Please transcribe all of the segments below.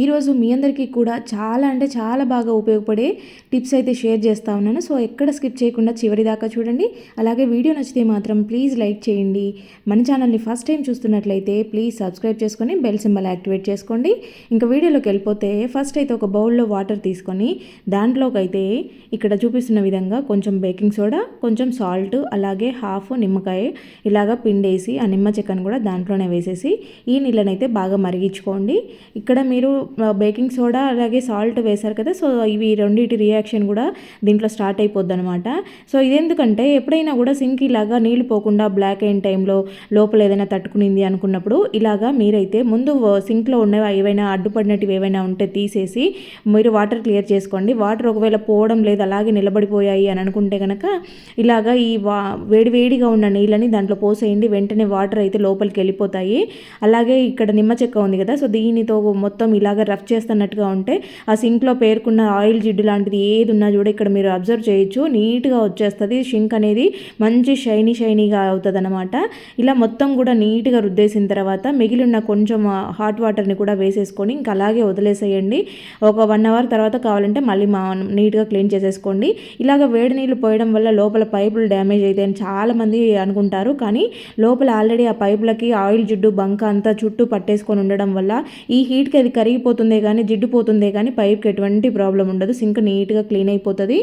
ఈరోజు మీ అందరికీ కూడా చాలా అంటే చాలా బాగా ఉపయోగపడే టిప్స్ అయితే షేర్ చేస్తూ ఉన్నాను. సో ఎక్కడ స్కిప్ చేయకుండా చివరి దాకా చూడండి. అలాగే వీడియో నచ్చితే మాత్రం ప్లీజ్ లైక్ చేయండి. మన ఛానల్ని ఫస్ట్ టైం చూస్తున్నట్లయితే ప్లీజ్ సబ్స్క్రైబ్ చేసుకొని బెల్ సింబల్ యాక్టివేట్ చేసుకోండి. ఇంకా వీడియోలోకి వెళ్ళిపోతే ఫస్ట్ అయితే ఒక బౌల్లో వాటర్ తీసుకొని దాంట్లోకి అయితే ఇక్కడ చూపిస్తున్న విధంగా కొంచెం బేకింగ్ సోడా కొంచెం సాల్ట్ అలాగే హాఫ్ నిమ్మకాయ ఇలాగా పిండేసి ఆ నిమ్మ చెక్కను కూడా దాంట్లోనే వేసేసి ఈ నీళ్ళనైతే బాగా మరిగించుకోండి. ఇక్కడ మీరు బేకింగ్ సోడా అలాగే సాల్ట్ వేశారు కదా సో ఇవి రెండింటి రియాక్షన్ కూడా దీంట్లో స్టార్ట్ అయిపోద్ది అనమాట సో ఇదెందుకంటే ఎప్పుడైనా కూడా సింక్ ఇలాగా నీళ్ళు పోకుండా బ్లాక్ అయిన టైంలో లోపల ఏదైనా తట్టుకునింది అనుకున్నప్పుడు ఇలాగా మీరైతే ముందు సింక్లో ఉన్నవి ఏవైనా అడ్డుపడినట్టు ఏవైనా ఉంటే తీసేసి మీరు వాటర్ క్లియర్ చేసుకోండి. వాటర్ ఒకవేళ పోవడం లేదు అలాగే నిలబడిపోయాయి అని అనుకుంటే కనుక ఇలాగా ఈ వా వేడివేడిగా ఉన్న నీళ్ళని దాంట్లో పోసేయండి. వెంటనే వాటర్ అయితే లోపలికి వెళ్ళిపోతాయి. అలాగే ఇక్కడ నిమ్మ చెక్క ఉంది కదా సో దీనితో మొత్తం ఇలా ఇలాగ రఫ్ చేస్తున్నట్టుగా ఉంటే ఆ సింక్లో పేర్కొన్న ఆయిల్ జిడ్డు లాంటిది ఏది ఉన్నా కూడా ఇక్కడ మీరు అబ్జర్వ్ చేయొచ్చు. నీట్గా వచ్చేస్తుంది. షింక్ అనేది మంచి షైనీ షైనీగా అవుతుంది అనమాట ఇలా మొత్తం కూడా నీట్గా రుద్దేసిన తర్వాత మిగిలిన కొంచెం హాట్ వాటర్ని కూడా వేసేసుకొని ఇంకా అలాగే వదిలేసేయండి. ఒక వన్ అవర్ తర్వాత కావాలంటే మళ్ళీ మా నీట్గా క్లీన్ చేసేసుకోండి. ఇలాగ వేడి నీళ్ళు పోయడం వల్ల లోపల పైపులు డ్యామేజ్ అయితే అని చాలామంది అనుకుంటారు. కానీ లోపల ఆల్రెడీ ఆ పైపులకి ఆయిల్ జిడ్డు బంక అంతా చుట్టూ పట్టేసుకొని ఉండడం వల్ల ఈ హీట్కి అది కరిగి కరిగిపోతుందే కానీ జిడ్డుపోతుందే కానీ పైప్కి ఎటువంటి ప్రాబ్లం ఉండదు. సింక్ నీట్గా క్లీన్ అయిపోతుంది.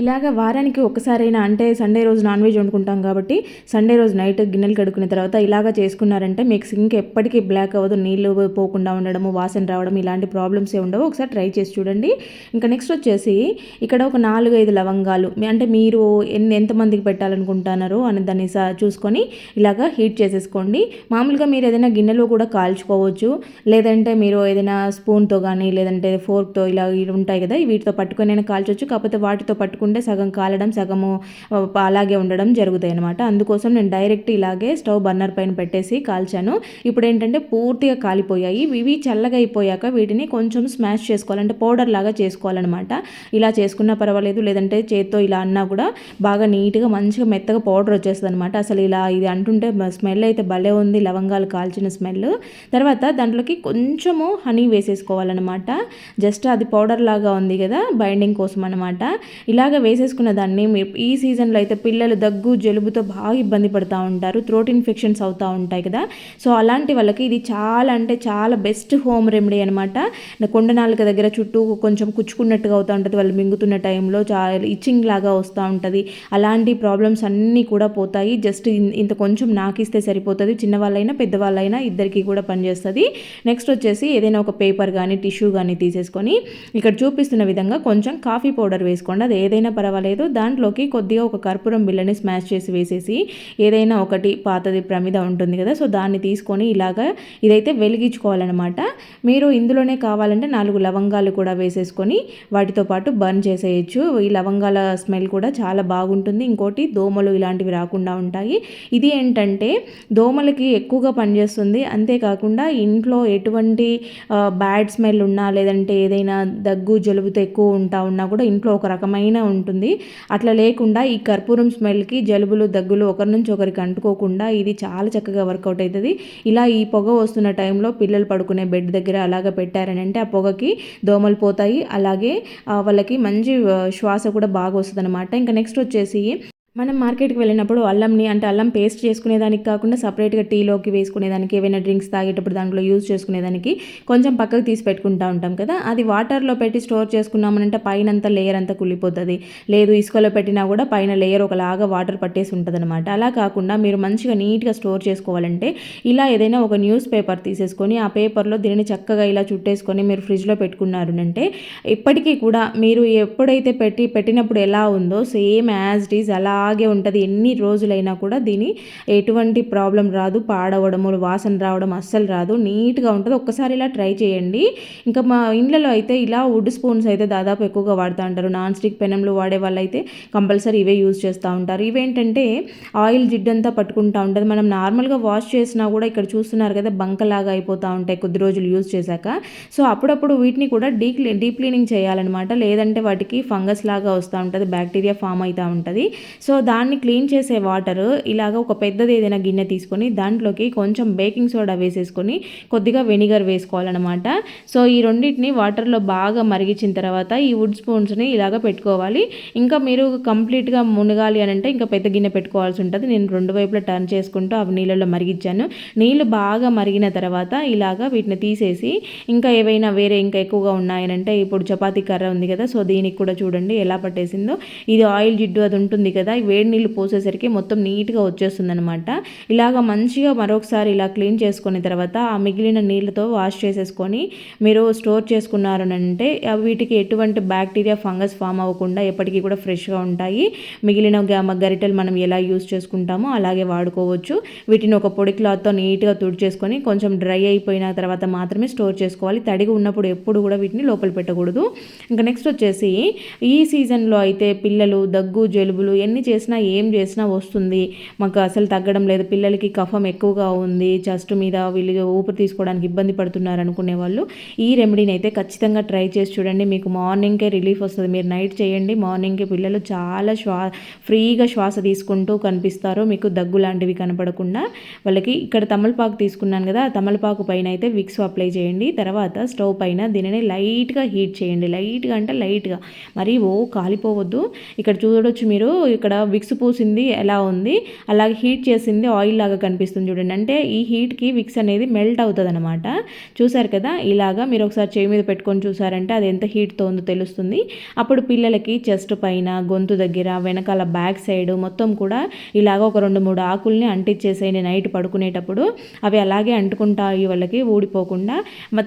ఇలాగ వారానికి ఒకసారైనా అంటే సండే రోజు నాన్ వెజ్ వండుకుంటాం కాబట్టి సండే రోజు నైట్ గిన్నెలు కడుక్కున్న తర్వాత ఇలాగ చేసుకున్నారంటే మీకు సింక్ ఎప్పటికీ బ్లాక్ అవ్వదు నీళ్ళు పోకుండా ఉండడము వాసన రావడం ఇలాంటి ప్రాబ్లమ్స్ ఏ ఉండవు. ఒకసారి ట్రై చేసి చూడండి. ఇంకా నెక్స్ట్ వచ్చేసి ఇక్కడ ఒక నాలుగు ఐదు లవంగాలు అంటే మీరు ఎన్ని ఎంతమందికి పెట్టాలనుకుంటున్నారో అని దాన్ని చూసుకొని ఇలాగ హీట్ చేసేసుకోండి. మామూలుగా మీరు ఏదైనా గిన్నెలో కూడా కాల్చుకోవచ్చు. లేదంటే మీరు ఏదైనా స్పూన్తో కానీ లేదంటే ఫోర్క్తో ఇలా ఉంటాయి కదా వీటితో పట్టుకొని కాల్చవచ్చు కాకపోతే వాటితో పట్టుకు పెట్టకుండా సగం కాలడం సగము అలాగే ఉండడం జరుగుతాయి అనమాట అందుకోసం నేను డైరెక్ట్ ఇలాగే స్టవ్ బర్నర్ పైన పెట్టేసి కాల్చాను. ఇప్పుడు ఏంటంటే పూర్తిగా కాలిపోయాయి. ఇవి చల్లగా అయిపోయాక వీటిని కొంచెం స్మాష్ చేసుకోవాలంటే పౌడర్ లాగా చేసుకోవాలన్నమాట. ఇలా చేసుకున్నా పర్వాలేదు. లేదంటే చేత్తో ఇలా అన్నా కూడా బాగా నీట్గా మంచిగా మెత్తగా పౌడర్ వచ్చేస్తుంది అనమాట అసలు ఇలా ఇది అంటుంటే స్మెల్ అయితే భలే ఉంది. లవంగాలు కాల్చిన స్మెల్. తర్వాత దాంట్లోకి కొంచెము హనీ వేసేసుకోవాలన్నమాట. జస్ట్ అది పౌడర్ లాగా ఉంది కదా బైండింగ్ కోసం అనమాట ఇలా ఇలాగ వేసేసుకున్న దాన్ని ఈ సీజన్లో అయితే పిల్లలు దగ్గు జలుబుతో బాగా ఇబ్బంది పడుతూ ఉంటారు థ్రోట్ ఇన్ఫెక్షన్స్ అవుతూ ఉంటాయి కదా. సో అలాంటి వాళ్ళకి ఇది చాలా అంటే చాలా బెస్ట్ హోమ్ రెమెడీ అనమాట కొండ నాలుక దగ్గర చుట్టూ కొంచెం కుచ్చుకున్నట్టుగా అవుతూ ఉంటుంది వాళ్ళు మింగుతున్న టైంలో చాలా ఇచ్చింగ్ లాగా వస్తూ ఉంటుంది. అలాంటి ప్రాబ్లమ్స్ అన్నీ కూడా పోతాయి. జస్ట్ ఇంత కొంచెం నాకిస్తే సరిపోతుంది చిన్నవాళ్ళైనా పెద్దవాళ్ళైనా ఇద్దరికి కూడా పనిచేస్తుంది నెక్స్ట్ వచ్చేసి ఏదైనా ఒక పేపర్ కానీ టిష్యూ కానీ తీసేసుకొని ఇక్కడ చూపిస్తున్న విధంగా కొంచెం కాఫీ పౌడర్ వేసుకోండి. అది ఏదైనా ఏదైనా పర్వాలేదు. దాంట్లోకి కొద్దిగా ఒక కర్పూరం బిల్లని స్మాష్ చేసి వేసేసి ఏదైనా ఒకటి పాతది ప్రమిద ఉంటుంది కదా సో దాన్ని తీసుకొని ఇలాగా ఇదైతే వెలిగించుకోవాలన్నమాట. మీరు ఇందులోనే కావాలంటే నాలుగు లవంగాలు కూడా వేసేసుకొని వాటితో పాటు బర్న్ చేసేయచ్చు. ఈ లవంగాల స్మెల్ కూడా చాలా బాగుంటుంది. ఇంకోటి దోమలు ఇలాంటివి రాకుండా ఉంటాయి. ఇది ఏంటంటే దోమలకి ఎక్కువగా పనిచేస్తుంది. అంతేకాకుండా ఇంట్లో ఎటువంటి బ్యాడ్ స్మెల్ ఉన్నా లేదంటే ఏదైనా దగ్గు జలుబుతో ఎక్కువ ఉంటా ఉన్నా కూడా ఇంట్లో ఒక రకమైన ఉంటుంది. అట్లా లేకుండా ఈ కర్పూరం స్మెల్కి జలుబులు దగ్గులు ఒకరి నుంచి ఒకరికి అంటుకోకుండా ఇది చాలా చక్కగా వర్కౌట్ అవుతుంది ఇలా ఈ పొగ వస్తున్న టైంలో పిల్లలు పడుకునే బెడ్ దగ్గర అలాగ పెట్టారని అంటే ఆ పొగకి దోమలు పోతాయి. అలాగే వాళ్ళకి మంచి శ్వాస కూడా బాగా వస్తుంది అనమాట ఇంకా నెక్స్ట్ వచ్చేసి మనం మార్కెట్కి వెళ్ళినప్పుడు అల్లంని అంటే అల్లం పేస్ట్ చేసుకునేదానికి కాకుండా సపరేట్గా టీలోకి వేసుకునేదానికి ఏవైనా డ్రింక్స్ తాగేటప్పుడు దాంట్లో యూజ్ చేసుకునేదానికి కొంచెం పక్కకు తీసి పెట్టుకుంటా ఉంటాం కదా. అది వాటర్లో పెట్టి స్టోర్ చేసుకున్నామనంటే పైన అంతా లేయర్ అంతా కుళ్ళిపోతుంది. లేదు ఇసుకలో పెట్టినా కూడా పైన లేయర్ ఒకలాగా వాటర్ పట్టేసి ఉంటుంది అనమాట అలా కాకుండా మీరు మంచిగా నీట్గా స్టోర్ చేసుకోవాలంటే ఇలా ఏదైనా ఒక న్యూస్ పేపర్ తీసేసుకొని ఆ పేపర్లో దీనిని చక్కగా ఇలా చుట్టేసుకొని మీరు ఫ్రిడ్జ్లో పెట్టుకున్నారు అంటే ఇప్పటికీ కూడా మీరు ఎప్పుడైతే పెట్టి పెట్టినప్పుడు ఎలా ఉందో సేమ్ యాజ్ ఇట్ ఈజ్ అలా అలాగే ఉంటుంది. ఎన్ని రోజులైనా కూడా దీని ఎటువంటి ప్రాబ్లం రాదు. పాడవడము వాసన రావడం అస్సలు రాదు. నీట్గా ఉంటుంది. ఒక్కసారి ఇలా ట్రై చేయండి. ఇంకా మా ఇండ్లలో అయితే ఇలా వుడ్ స్పూన్స్ అయితే దాదాపు ఎక్కువగా వాడుతూ ఉంటారు. నాన్ స్టిక్ పెనంలు వాడే వాళ్ళు అయితే కంపల్సరీ ఇవే యూజ్ చేస్తూ ఉంటారు. ఇవేంటంటే ఆయిల్ జిడ్డంతా పట్టుకుంటూ ఉంటుంది. మనం నార్మల్గా వాష్ చేసినా కూడా ఇక్కడ చూస్తున్నారు కదా బంకలాగా అయిపోతూ ఉంటాయి కొద్ది రోజులు యూజ్ చేశాక. సో అప్పుడప్పుడు వీటిని కూడా డీ డీప్ క్లీనింగ్ చేయాలన్నమాట. లేదంటే వాటికి ఫంగస్ లాగా వస్తూ ఉంటుంది. బ్యాక్టీరియా ఫామ్ అవుతూ ఉంటుంది. సో సో దాన్ని క్లీన్ చేసే వాటర్ ఇలాగ ఒక పెద్దది ఏదైనా గిన్నె తీసుకొని దాంట్లోకి కొంచెం బేకింగ్ సోడా వేసేసుకొని కొద్దిగా వెనిగర్ వేసుకోవాలన్నమాట. సో ఈ రెండింటిని వాటర్లో బాగా మరిగించిన తర్వాత ఈ వుడ్ స్పూన్స్ని ఇలాగ పెట్టుకోవాలి. ఇంకా మీరు కంప్లీట్గా మునగాలి అని అంటే ఇంకా పెద్ద గిన్నె పెట్టుకోవాల్సి ఉంటుంది. నేను రెండు వైపులా టర్న్ చేసుకుంటూ అవి నీళ్ళలో మరిగించాను. నీళ్ళు బాగా మరిగిన తర్వాత ఇలాగా వీటిని తీసేసి ఇంకా ఏవైనా వేరే ఇంకా ఎక్కువగా ఉన్నాయనంటే ఇప్పుడు చపాతీ కర్ర ఉంది కదా సో దీనికి కూడా చూడండి ఎలా పట్టేసిందో. ఇది ఆయిల్ జిడ్డు అది ఉంటుంది కదా వేడి నీళ్ళు పోసేసరికి మొత్తం నీట్గా వచ్చేస్తుంది అనమాట ఇలాగ మంచిగా మరొకసారి ఇలా క్లీన్ చేసుకున్న తర్వాత ఆ మిగిలిన నీళ్ళతో వాష్ చేసేసుకొని మీరు స్టోర్ చేసుకున్నారనంటే వీటికి ఎటువంటి బ్యాక్టీరియా ఫంగస్ ఫామ్ అవ్వకుండా ఎప్పటికీ కూడా ఫ్రెష్గా ఉంటాయి. మిగిలిన గరిటెలు మనం ఎలా యూస్ చేసుకుంటామో అలాగే వాడుకోవచ్చు. వీటిని ఒక పొడి క్లాత్తో నీట్గా తుడిచేసుకొని కొంచెం డ్రై అయిపోయిన తర్వాత మాత్రమే స్టోర్ చేసుకోవాలి. తడిగా ఉన్నప్పుడు ఎప్పుడు కూడా వీటిని లోపల పెట్టకూడదు. ఇంకా నెక్స్ట్ వచ్చేసి ఈ సీజన్లో అయితే పిల్లలు దగ్గు జలుబులు ఎన్ని చేసినా ఏం చేసినా వస్తుంది. మాకు అసలు తగ్గడం లేదు. పిల్లలకి కఫం ఎక్కువగా ఉంది. చెస్ట్ మీద వీళ్ళు ఊపిరి తీసుకోవడానికి ఇబ్బంది పడుతున్నారు అనుకునే వాళ్ళు. ఈ రెమెడీని అయితే ఖచ్చితంగా ట్రై చేసి చూడండి. మీకు మార్నింగ్కే రిలీఫ్ వస్తుంది. మీరు నైట్ చేయండి. మార్నింగ్కే పిల్లలు చాలా శ్వా ఫ్రీగా శ్వాస తీసుకుంటూ కనిపిస్తారు. మీకు దగ్గు లాంటివి కనపడకుండా. వాళ్ళకి ఇక్కడ తమలపాకు తీసుకున్నాను కదా తమలపాకు పైన అయితే విక్స్ అప్లై చేయండి. తర్వాత స్టవ్ పైన దీనిని లైట్గా హీట్ చేయండి. లైట్గా అంటే లైట్గా. మరి ఓ కాలిపోవద్దు. ఇక్కడ చూడొచ్చు మీరు. ఇక్కడ విక్స్ పూసింది ఎలా ఉంది? అలాగే హీట్ చేసింది ఆయిల్ లాగా కనిపిస్తుంది చూడండి. అంటే ఈ హీట్కి విక్స్ అనేది మెల్ట్ అవుతుంది అనమాట చూసారు కదా? ఇలాగా మీరు ఒకసారి చేయి మీద పెట్టుకొని చూసారంటే అది ఎంత హీట్తో ఉందో తెలుస్తుంది. అప్పుడు పిల్లలకి చెస్ట్ పైన గొంతు దగ్గర వెనకాల బ్యాక్ సైడ్ మొత్తం కూడా ఇలాగ ఒక రెండు మూడు ఆకుల్ని అంటించేసేయండి నైట్ పడుకునేటప్పుడు. అవి అలాగే అంటుకుంటాయి వాళ్ళకి ఊడిపోకుండా.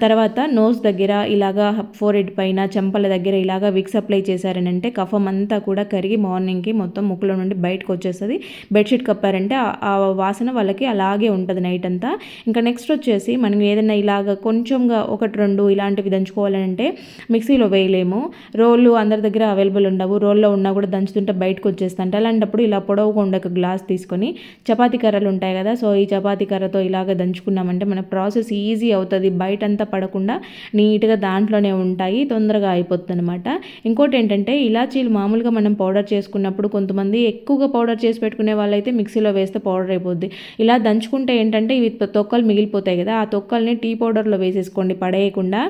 తర్వాత నోస్ దగ్గర ఇలాగా ఫోర్ హెడ్ పైన చెంపల దగ్గర ఇలాగా విక్స్ అప్లై చేశారనంటే కఫం అంతా కూడా కరిగి మార్నింగ్కి మొత్తం ముక్కు లోపల నుండి బయటకు వచ్చేస్తుంది. బెడ్షీట్ కప్పారంటే ఆ వాసన వాళ్ళకి అలాగే ఉంటుంది నైట్ అంతా. ఇంకా నెక్స్ట్ వచ్చేసి మనం ఏదైనా ఇలాగ కొంచెంగా ఒకటి రెండు ఇలాంటివి దంచుకోవాలంటే మిక్సీలో వేయలేము. రోళ్ళు అందరి దగ్గర అవైలబుల్ ఉండవు. రోల్లో ఉన్నా కూడా దంచుతుంటే బయటకు వచ్చేస్తుంటే. అలాంటప్పుడు ఇలా పొడవుగా ఉండే ఒక గ్లాస్ తీసుకొని చపాతీ కర్రలు ఉంటాయి కదా సో ఈ చపాతీ కర్రతో ఇలాగ దంచుకున్నామంటే మన ప్రాసెస్ ఈజీ అవుతుంది. బయట అంతా పడకుండా నీట్గా దాంట్లోనే ఉంటాయి. తొందరగా అయిపోతుంది అనమాట ఇంకోటి ఏంటంటే ఇలాచీలు మామూలుగా మనం పౌడర్ చేసుకున్నప్పుడు కొంతమంది ఎక్కువగా పౌడర్ చేసి పెట్టుకునే వాళ్ళైతే మిక్సీలో వేస్తే పౌడర్ అయిపోద్ది. ఇలా దంచుకుంటే ఏంటంటే ఇవి తొక్కలు మిగిలిపోతాయి కదా ఆ తొక్కల్ని టీ పౌడర్లో వేసేసుకోండి. పడేయకుండా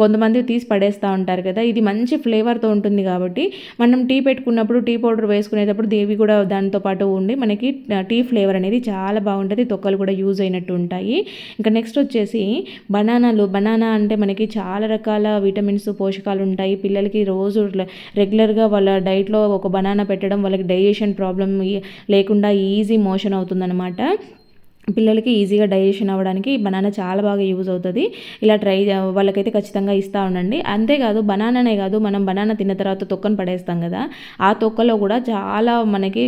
కొంతమంది తీసి పడేస్తూ ఉంటారు కదా ఇది మంచి ఫ్లేవర్తో ఉంటుంది కాబట్టి మనం టీ పెట్టుకున్నప్పుడు టీ పౌడర్ వేసుకునేటప్పుడు దేవి కూడా దానితో పాటు ఉండి మనకి టీ ఫ్లేవర్ అనేది చాలా బాగుంటుంది. తొక్కలు కూడా యూజ్ అయినట్టు ఉంటాయి. ఇంకా నెక్స్ట్ వచ్చేసి బనానాలు. బనానా అంటే మనకి చాలా రకాల విటమిన్స్ పోషకాలు ఉంటాయి. పిల్లలకి రోజు రెగ్యులర్గా వాళ్ళ డైట్లో ఒక బనానా పెట్టడం వాళ్ళకి డై డైజెషన్ ప్రాబ్లం లేకుండా ఈజీ మోషన్ అవుతుందన్నమాట. పిల్లలకి ఈజీగా డైజెషన్ అవ్వడానికి బనానా చాలా బాగా యూజ్ అవుతుంది. ఇలా ట్రై వాళ్ళకైతే ఖచ్చితంగా ఇస్తూ ఉండండి. అంతేకాదు బనానానే కాదు మనం బనానా తిన్న తర్వాత తొక్కను పడేస్తాం కదా. ఆ తొక్కలో కూడా చాలా మనకి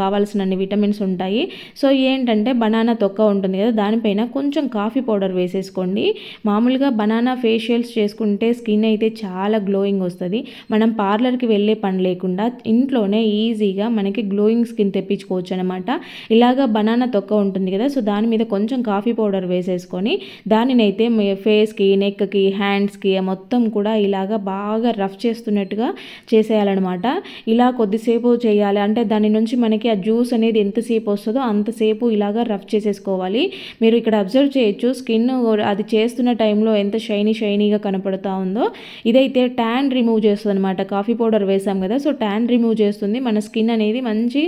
కావాల్సినన్ని విటమిన్స్ ఉంటాయి. సో ఏంటంటే బనానా తొక్క ఉంటుంది కదా దానిపైన కొంచెం కాఫీ పౌడర్ వేసేసుకోండి. మామూలుగా బనానా ఫేషియల్స్ చేసుకుంటే స్కిన్ అయితే చాలా గ్లోయింగ్ వస్తుంది. మనం పార్లర్కి వెళ్ళే పని లేకుండా ఇంట్లోనే ఈజీగా మనకి గ్లోయింగ్ స్కిన్ తెప్పించుకోవచ్చు అనమాట ఇలాగ బనానా తొక్క ఉంటుంది కదా సో దాని మీద కొంచెం కాఫీ పౌడర్ వేసేసుకొని దానినైతే ఫేస్కి నెక్కి హ్యాండ్స్కి మొత్తం కూడా ఇలాగ బాగా రఫ్ చేస్తున్నట్టుగా చేసేయాలన్నమాట. ఇలా కొద్దిసేపు చేయాలి. అంటే దాని నుంచి మనకి ఆ జ్యూస్ అనేది ఎంతసేపు వస్తుందో అంతసేపు ఇలాగ రఫ్ చేసేసుకోవాలి. మీరు ఇక్కడ అబ్జర్వ్ చేయొచ్చు. స్కిన్ అది చేస్తున్న టైంలో ఎంత షైనీ షైనీగా కనపడుతూ ఉందో. ఇదైతే ట్యాన్ రిమూవ్ చేస్తుంది అనమాట కాఫీ పౌడర్ వేసాం కదా సో ట్యాన్ రిమూవ్ చేస్తుంది. మన స్కిన్ అనేది మంచి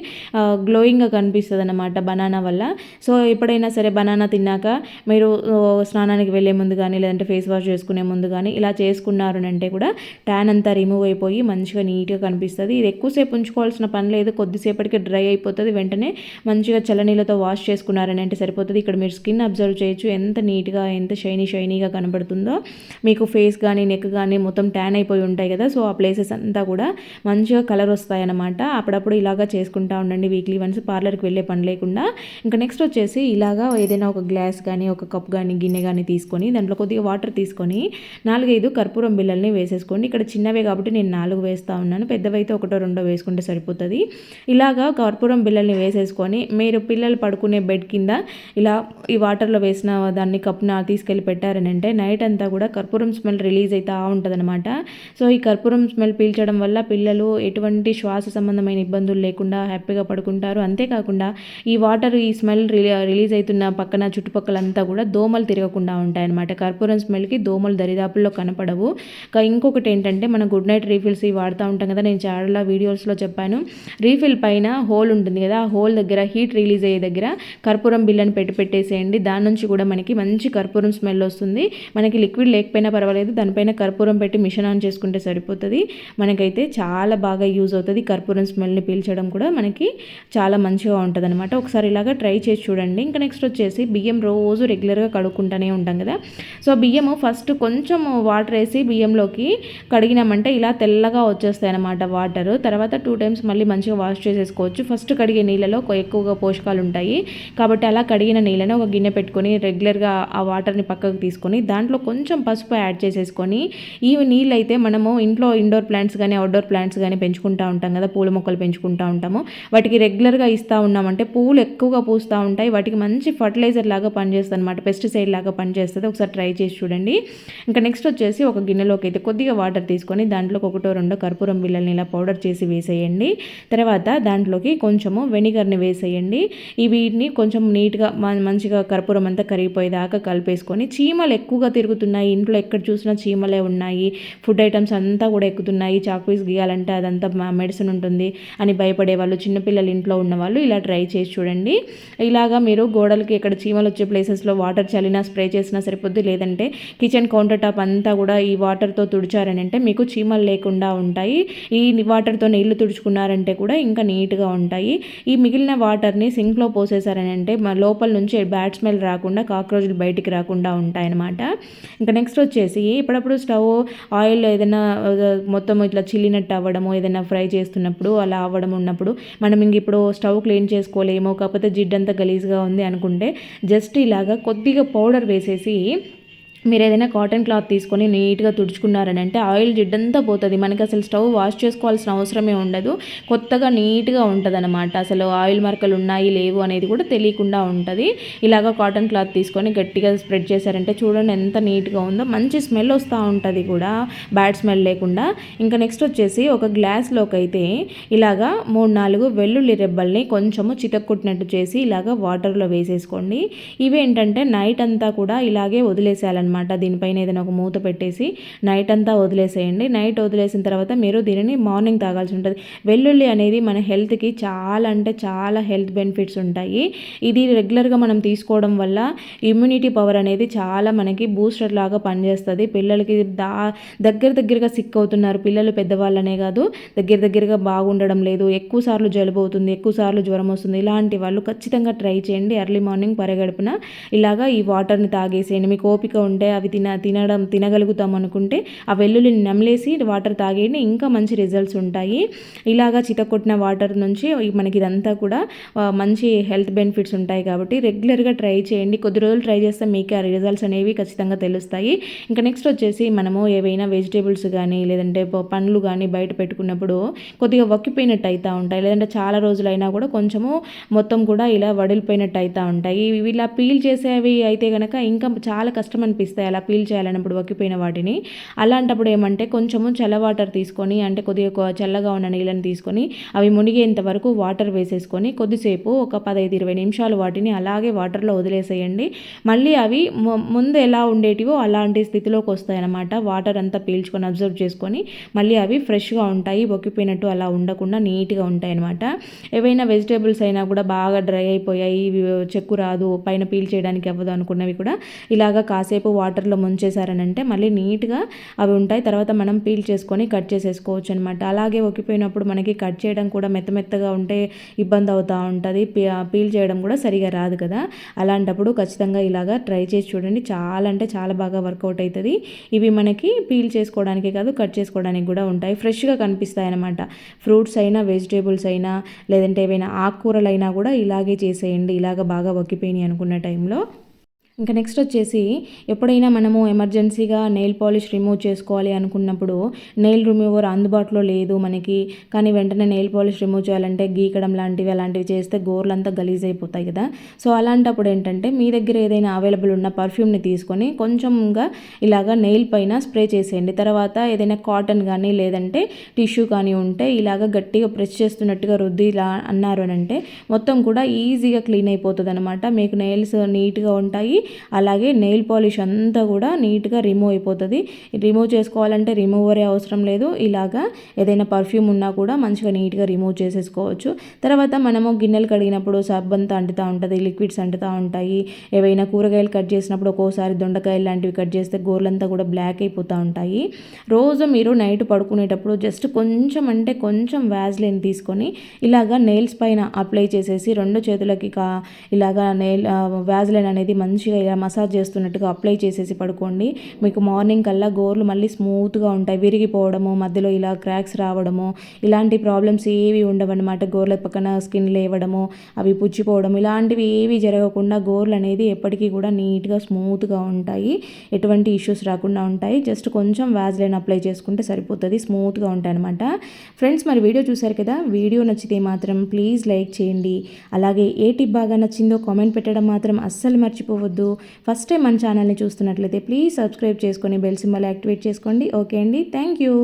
గ్లోయింగ్గా కనిపిస్తుంది అనమాట బనానా వల్ల. సో ఇప్పుడు ఎప్పుడైనా సరే బనానా తిన్నాక మీరు స్నానానికి వెళ్ళే ముందు కానీ లేదంటే ఫేస్ వాష్ చేసుకునే ముందు కానీ ఇలా చేసుకున్నారు అంటే కూడా ట్యాన్ అంతా రిమూవ్ అయిపోయి మంచిగా నీట్గా కనిపిస్తుంది. ఇది ఎక్కువసేపు ఉంచుకోవాల్సిన పని లేదు. కొద్దిసేపటికి డ్రై అయిపోతుంది. వెంటనే మంచిగా చల్లనీళ్ళతో వాష్ చేసుకున్నారని అంటే సరిపోతుంది. ఇక్కడ మీరు స్కిన్ అబ్జర్వ్ చేయొచ్చు. ఎంత నీట్గా ఎంత షైనీ షైనీగా కనబడుతుందో. మీకు ఫేస్ కానీ నెక్ కానీ మొత్తం ట్యాన్ అయిపోయి ఉంటాయి కదా. సో ఆ ప్లేసెస్ అంతా కూడా మంచిగా కలర్ వస్తాయన్నమాట. అప్పుడప్పుడు ఇలాగా చేసుకుంటా ఉండండి. వీక్లీ వన్స్ పార్లర్కి వెళ్ళే పని లేకుండా. ఇంకా నెక్స్ట్ వచ్చేసి ఇలాగా ఏదైనా ఒక గ్లాస్ కానీ ఒక కప్ కానీ గిన్నె కానీ తీసుకొని దాంట్లో కొద్దిగా వాటర్ తీసుకొని నాలుగైదు కర్పూరం బిళ్ళల్ని వేసేసుకోండి. ఇక్కడ చిన్నవే కాబట్టి నేను నాలుగు వేస్తూ ఉన్నాను. పెద్దవైతే ఒకటో రెండో వేసుకుంటే సరిపోతుంది. ఇలాగా కర్పూరం బిళ్ళల్ని వేసేసుకొని మీరు పిల్లలు పడుకునే బెడ్ కింద ఇలా ఈ వాటర్లో వేసిన దాన్ని కప్న తీసుకెళ్ళి పెట్టారని అంటే నైట్ అంతా కూడా కర్పూరం స్మెల్ రిలీజ్ అవుతూ ఉంటుందన్నమాట. సో ఈ కర్పూరం స్మెల్ పీల్చడం వల్ల పిల్లలు ఎటువంటి శ్వాస సంబంధమైన ఇబ్బందులు లేకుండా హ్యాపీగా పడుకుంటారు. అంతేకాకుండా ఈ వాటర్ ఈ స్మెల్ రిలీ రిలీజ్ అవుతున్న పక్కన చుట్టుపక్కలంతా కూడా దోమలు తిరగకుండా ఉంటాయన్నమాట. కర్పూరం స్మెల్కి దోమలు దరిదాపుల్లో కనపడవు. ఇంకొకటి ఏంటంటే మన గుడ్ నైట్ రీఫిల్స్ ఇవి వాడుతూ ఉంటాం కదా నేను చాలా వీడియోస్లో చెప్పాను. రీఫిల్ పైన హోల్ ఉంటుంది కదా ఆ హోల్ దగ్గర హీట్ రిలీజ్ అయ్యే దగ్గర కర్పూరం బిల్లని పెట్టి పెట్టేసేయండి. దాని నుంచి కూడా మనకి మంచి కర్పూరం స్మెల్ వస్తుంది. మనకి లిక్విడ్ లేకపోయినా పర్వాలేదు దానిపైన కర్పూరం పెట్టి మిషన్ ఆన్ చేసుకుంటే సరిపోతుంది. మనకైతే చాలా బాగా యూజ్ అవుతుంది కర్పూరం స్మెల్ని పీల్చడం కూడా మనకి చాలా మంచిగా ఉంటుంది అనమాట ఒకసారి ఇలాగా ట్రై చేసి చూడండి. ఇంకా నెక్స్ట్ వచ్చేసి బియ్యం రోజు రెగ్యులర్గా కడుక్కుంటూనే ఉంటాం కదా. సో బియ్యము ఫస్ట్ కొంచెం వాటర్ వేసి బియ్యంలోకి కడిగినామంటే ఇలా తెల్లగా వచ్చేస్తాయి అన్నమాట వాటర్. తర్వాత టూ టైమ్స్ మళ్ళీ మంచిగా వాష్ చేసేసుకోవచ్చు. ఫస్ట్ కడిగే నీళ్ళలో ఎక్కువగా పోషకాలు ఉంటాయి. కాబట్టి అలా కడిగిన నీళ్ళని ఒక గిన్నె పెట్టుకొని రెగ్యులర్గా ఆ వాటర్ని పక్కకు తీసుకొని దాంట్లో కొంచెం పసుపు యాడ్ చేసేసుకొని ఈ నీళ్ళు అయితే మనము ఇంట్లో ఇండోర్ ప్లాంట్స్ కానీ అవుట్డోర్ ప్లాంట్స్ కానీ పెంచుకుంటూ ఉంటాం కదా. పూల మొక్కలు పెంచుకుంటూ ఉంటాము. వాటికి రెగ్యులర్గా ఇస్తూ ఉన్నామంటే పూలు ఎక్కువగా పూస్తూ ఉంటాయి. వాటికి మంచి ఫర్టిలైజర్ లాగా పనిచేస్తుంది అనమాట పెస్టిసైడ్ లాగా పనిచేస్తుంది. ఒకసారి ట్రై చేసి చూడండి. ఇంకా నెక్స్ట్ వచ్చేసి ఒక గిన్నెలోకి అయితే కొద్దిగా వాటర్ తీసుకొని దాంట్లోకి ఒకటో రెండో కర్పూరం బిళ్ళని ఇలా పౌడర్ చేసి వేసేయండి. తర్వాత దాంట్లోకి కొంచెము వెనిగర్ని వేసేయండి. ఈ వీటిని కొంచెం నీట్గా మంచిగా కర్పూరం అంతా కరిగిపోయేదాకా కలిపేసుకొని చీమలు ఎక్కువగా తిరుగుతున్నాయి. ఇంట్లో ఎక్కడ చూసినా చీమలే ఉన్నాయి. ఫుడ్ ఐటమ్స్ అంతా కూడా ఎక్కుతున్నాయి. చాక్పీస్ గీయాలంటే అదంతా మెడిసిన్ ఉంటుంది అని భయపడే వాళ్ళు చిన్నపిల్లలు ఇంట్లో ఉన్న వాళ్ళు ఇలా ట్రై చేసి చూడండి. ఇలాగా మీరు గోడలకి ఇక్కడ చీమలు వచ్చే ప్లేసెస్లో వాటర్ చల్లినా స్ప్రే చేసినా సరిపోద్ది. లేదంటే కిచెన్ కౌంటర్ టాప్ అంతా కూడా ఈ వాటర్తో తుడిచారని అంటే మీకు చీమలు లేకుండా ఉంటాయి. ఈ వాటర్తో నీళ్ళు తుడుచుకున్నారంటే కూడా ఇంకా నీట్గా ఉంటాయి. ఈ మిగిలిన వాటర్ని సింక్లో పోసేసారని అంటే లోపల నుంచి బ్యాడ్ స్మెల్ రాకుండా కాక్రోచ్లు బయటికి రాకుండా ఉంటాయన్నమాట. ఇంకా నెక్స్ట్ వచ్చేసి ఇప్పుడప్పుడు స్టవ్ ఆయిల్ ఏదైనా మొత్తం ఇట్లా చిల్లినట్టు అవ్వడము ఏదైనా ఫ్రై చేస్తున్నప్పుడు అలా అవ్వడం ఉన్నప్పుడు మనం ఇంక ఇప్పుడు స్టవ్ క్లీన్ చేసుకోలేము కాకపోతే జిడ్డంతా గలీజ్గా ఉంది. అనుకుంటే జస్ట్ ఇలాగా కొద్దిగా పౌడర్ వేసేసి మీరు ఏదైనా కాటన్ క్లాత్ తీసుకొని నీట్గా తుడుచుకున్నారని అంటే ఆయిల్ జిడ్డంతా పోతుంది. మనకి అసలు స్టవ్ వాష్ చేసుకోవాల్సిన అవసరమే ఉండదు. కొత్తగా నీట్గా ఉంటుంది అనమాట అసలు ఆయిల్ మార్కలు ఉన్నాయి లేవు అనేది కూడా తెలియకుండా ఉంటుంది. ఇలాగ కాటన్ క్లాత్ తీసుకొని గట్టిగా స్ప్రెడ్ చేశారంటే చూడండి ఎంత నీట్గా ఉందో. మంచి స్మెల్ వస్తూ ఉంటుంది కూడా. బ్యాడ్ స్మెల్ లేకుండా. ఇంకా నెక్స్ట్ వచ్చేసి ఒక గ్లాస్లోకి అయితే ఇలాగా మూడు నాలుగు వెల్లుల్లి రెబ్బల్ని కొంచెము చితక్కొట్టినట్టు చేసి ఇలాగ వాటర్లో వేసేసుకోండి. ఇవేంటంటే నైట్ అంతా కూడా ఇలాగే వదిలేసేయాలన్నమాట. అనమాట దీనిపైన ఏదైనా ఒక మూత పెట్టేసి నైట్ అంతా వదిలేసేయండి. నైట్ వదిలేసిన తర్వాత మీరు దీనిని మార్నింగ్ తాగాల్సి ఉంటుంది. వెల్లుల్లి అనేది మన హెల్త్కి చాలా అంటే చాలా హెల్త్ బెనిఫిట్స్ ఉంటాయి. ఇది రెగ్యులర్గా మనం తీసుకోవడం వల్ల ఇమ్యూనిటీ పవర్ అనేది చాలా మనకి బూస్టర్ లాగా పనిచేస్తుంది. పిల్లలకి దా దగ్గర దగ్గరగా సిక్ అవుతున్నారు పిల్లలు పెద్దవాళ్ళనే కాదు. దగ్గర దగ్గరగా బాగుండడం లేదు. ఎక్కువ సార్లు జలుబు అవుతుంది ఎక్కువ సార్లు జ్వరం వస్తుంది. ఇలాంటి వాళ్ళు ఖచ్చితంగా ట్రై చేయండి. ఎర్లీ మార్నింగ్ పరగడుపున ఇలాగా ఈ వాటర్ని తాగేసేయండి. మీకు ఓపిక ఉంటే ఉంటాయి అవి తిన తినడం తినగలుగుతాం అనుకుంటే ఆ వెల్లుల్లిని నమిలేసి వాటర్ తాగేయండి. ఇంకా మంచి రిజల్ట్స్ ఉంటాయి. ఇలాగా చితకొట్టిన వాటర్ నుంచి మనకి ఇదంతా కూడా మంచి హెల్త్ బెనిఫిట్స్ ఉంటాయి కాబట్టి రెగ్యులర్గా ట్రై చేయండి. కొద్ది రోజులు ట్రై చేస్తే మీకు ఆ రిజల్ట్స్ అనేవి ఖచ్చితంగా తెలుస్తాయి. ఇంకా నెక్స్ట్ వచ్చేసి మనము ఏవైనా వెజిటేబుల్స్ కానీ లేదంటే పండ్లు కానీ బయట పెట్టుకున్నప్పుడు కొద్దిగా వక్కిపోయినట్టు అవుతూ ఉంటాయి. లేదంటే చాలా రోజులైనా కూడా కొంచెము మొత్తం కూడా ఇలా వడిలిపోయినట్టు అవుతూ ఉంటాయి. ఇలా పీల్ చేసేవి అయితే కనుక ఇంకా చాలా కష్టం అనిపిస్తుంది. వస్తాయి అలా పీల్ చేయాలన్నప్పుడు వక్కిపోయిన వాటిని. అలాంటప్పుడు ఏమంటే కొంచెము చల్ల వాటర్ తీసుకొని అంటే కొద్దిగా చల్లగా ఉన్న నీళ్ళని తీసుకొని అవి మునిగేంత వరకు వాటర్ వేసేసుకొని కొద్దిసేపు ఒక పదహైదు ఇరవై నిమిషాలు వాటిని అలాగే వాటర్లో వదిలేసేయండి. మళ్ళీ అవి ముందు ఎలా ఉండేటివో అలాంటి స్థితిలోకి వస్తాయన్నమాట. వాటర్ అంతా పీల్చుకొని అబ్జర్వ్ చేసుకొని మళ్ళీ అవి ఫ్రెష్గా ఉంటాయి ఒక్కిపోయినట్టు అలా ఉండకుండా నీట్గా ఉంటాయి అనమాట ఏవైనా వెజిటేబుల్స్ అయినా కూడా బాగా డ్రై అయిపోయాయి చెక్కు రాదు పైన పీల్ చేయడానికి అవ్వదు అనుకున్నవి కూడా ఇలాగ కాసేపు వాటర్లో ముంచేసారనంటే మళ్ళీ నీట్గా అవి ఉంటాయి. తర్వాత మనం పీల్ చేసుకొని కట్ చేసేసుకోవచ్చు అనమాట అలాగే ఒకిపోయినప్పుడు మనకి కట్ చేయడం కూడా మెత్త మెత్తగా ఉంటే ఇబ్బంది అవుతూ ఉంటుంది. పీల్ చేయడం కూడా సరిగా రాదు కదా. అలాంటప్పుడు ఖచ్చితంగా ఇలాగా ట్రై చేసి చూడండి. చాలా అంటే చాలా బాగా వర్కౌట్ అవుతుంది ఇవి మనకి పీల్ చేసుకోవడానికే కాదు కట్ చేసుకోవడానికి కూడా ఉంటాయి. ఫ్రెష్గా కనిపిస్తాయి అనమాట ఫ్రూట్స్ అయినా వెజిటేబుల్స్ అయినా లేదంటే ఏవైనా ఆకుకూరలైనా కూడా ఇలాగే చేసేయండి. ఇలాగ బాగా వక్కిపోయినాయి అనుకున్న టైంలో. ఇంకా నెక్స్ట్ వచ్చేసి ఎప్పుడైనా మనము ఎమర్జెన్సీగా నెయిల్ పాలిష్ రిమూవ్ చేసుకోవాలి అనుకున్నప్పుడు నెయిల్ రిమూవర్ అందుబాటులో లేదు మనకి కానీ వెంటనే నెయిల్ పాలిష్ రిమూవ్ చేయాలంటే గీకడం లాంటివి అలాంటివి చేస్తే గోర్లంతా గలీజ్ అయిపోతాయి కదా. సో అలాంటప్పుడు ఏంటంటే మీ దగ్గర ఏదైనా అవైలబుల్ ఉన్న పర్ఫ్యూమ్ని తీసుకొని కొంచెంగా ఇలాగా నెయిల్ పైన స్ప్రే చేసేయండి. తర్వాత ఏదైనా కాటన్ కానీ లేదంటే టిష్యూ కానీ ఉంటే ఇలాగ గట్టిగా ప్రెస్ చేస్తున్నట్టుగా రుద్ది ఇలా అన్నారు అని అంటే మొత్తం కూడా ఈజీగా క్లీన్ అయిపోతుంది అనమాట మీకు నెయిల్స్ నీట్గా ఉంటాయి అలాగే నెయిల్ పాలిష్ అంతా కూడా నీట్గా రిమూవ్ అయిపోతుంది. రిమూవ్ చేసుకోవాలంటే రిమూవరే అవసరం లేదు. ఇలాగా ఏదైనా పర్ఫ్యూమ్ ఉన్నా కూడా మంచిగా నీట్గా రిమూవ్ చేసేసుకోవచ్చు. తర్వాత మనము గిన్నెలు కడిగినప్పుడు సబ్ అంతా అంటుతూ ఉంటుంది లిక్విడ్స్ అంటుతూ ఉంటాయి. ఏవైనా కూరగాయలు కట్ చేసినప్పుడు ఒక్కోసారి దొండకాయలు లాంటివి కట్ చేస్తే గోర్లంతా కూడా బ్లాక్ అయిపోతూ ఉంటాయి. రోజు మీరు నైట్ పడుకునేటప్పుడు జస్ట్ కొంచెం అంటే కొంచెం వ్యాజ్లైన్ తీసుకొని ఇలాగా నెయిల్స్ పైన అప్లై చేసేసి రెండు చేతులకి కా ఇలాగా నెయిల్ వ్యాజ్లైన్ అనేది మంచిగా మంచిగా ఇలా మసాజ్ చేస్తున్నట్టుగా అప్లై చేసేసి పడుకోండి. మీకు మార్నింగ్ కల్లా గోర్లు మళ్ళీ స్మూత్గా ఉంటాయి. విరిగిపోవడము మధ్యలో ఇలా క్రాక్స్ రావడము ఇలాంటి ప్రాబ్లమ్స్ ఏవి ఉండవన్నమాట. గోర్ల పక్కన స్కిన్ లేవడము అవి పుచ్చిపోవడం ఇలాంటివి ఏవి జరగకుండా గోర్లు అనేది ఎప్పటికీ కూడా నీట్గా స్మూత్గా ఉంటాయి. ఎటువంటి ఇష్యూస్ రాకుండా ఉంటాయి. జస్ట్ కొంచెం వ్యాజ్లైన్ అప్లై చేసుకుంటే సరిపోతుంది. స్మూత్గా ఉంటాయి అనమాట ఫ్రెండ్స్ మరి వీడియో చూసారు కదా? వీడియో నచ్చితే మాత్రం ప్లీజ్ లైక్ చేయండి. అలాగే ఏ టిప్ బాగా నచ్చిందో కామెంట్ పెట్టడం మాత్రం అస్సలు మర్చిపోవద్దు. ఫస్ట్ టైం మన ఛానల్ని చూస్తున్నట్లయితే ప్లీజ్ సబ్స్క్రైబ్ చేసుకొని బెల్ సింబల్ యాక్టివేట్ చేసుకోండి. ఓకే అండి. Thank you